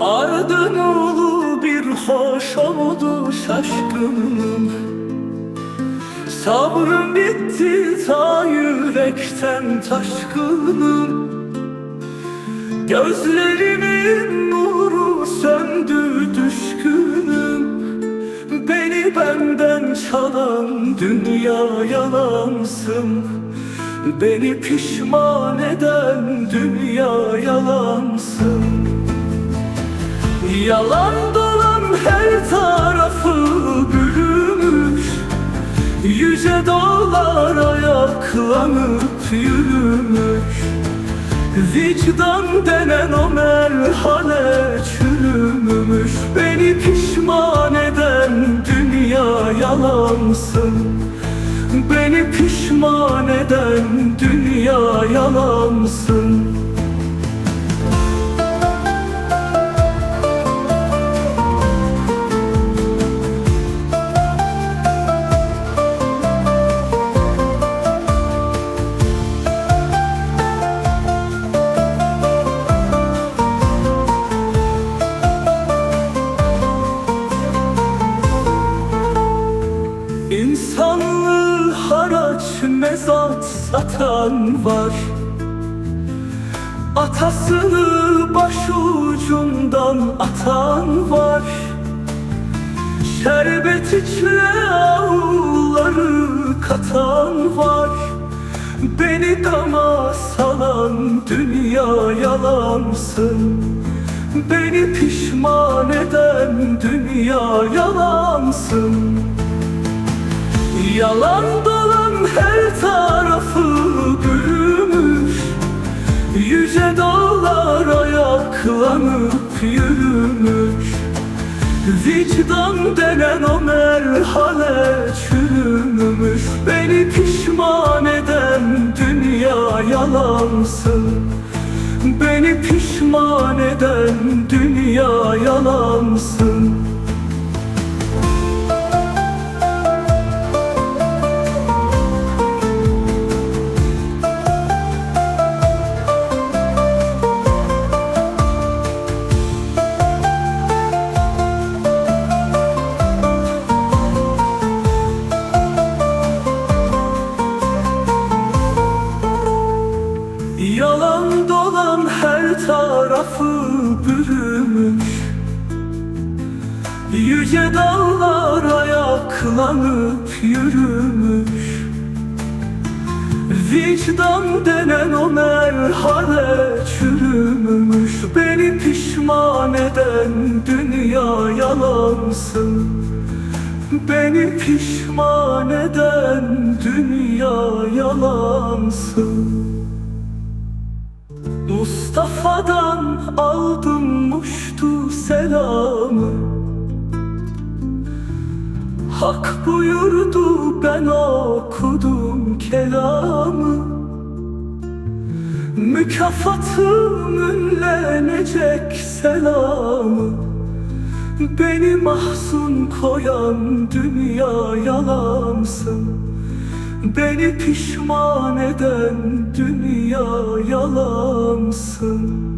Ardın ulu bir hoş oldu şaşkınım Sabrım bitti ta yürekten taşkınım. Gözlerimin nuru söndü düşkünüm. Beni benden çalan dünya yalansın. Beni pişman eden dünya yalansın Yalan dolan her tarafı bürümüş. Yüce dağlar ayaklanıp yürümüş. Vicdan denen o merhale çürümüş. Beni pişman eden dünya yalansın. Beni pişman eden dünya yalansın mezat satan var. Atasını başucundan atan var. Şerbet içle avulları katan var. Beni dama salan dünya yalansın. Beni pişman eden dünya yalansın Yalan dolan her tarafı bürümüş Yüce dağlar ayaklanıp yürümüş. Vicdan denen o merhale çürümüş. Beni pişman eden dünya yalansın. Beni pişman eden dünya yalansın tarafı bürümüş. Yüce dağlar ayaklanıp yürümüş. Vicdan denen o merhale çürümüş. Beni pişman eden dünya yalansın. Beni pişman eden dünya yalansın Mustafa'dan aldım muştu selamı. Hak buyurdu ben okudum kelamı. Mükafatım ünlenecek selamı. Beni mahzun koyan dünya yalansın. Beni pişman eden dünya yalansın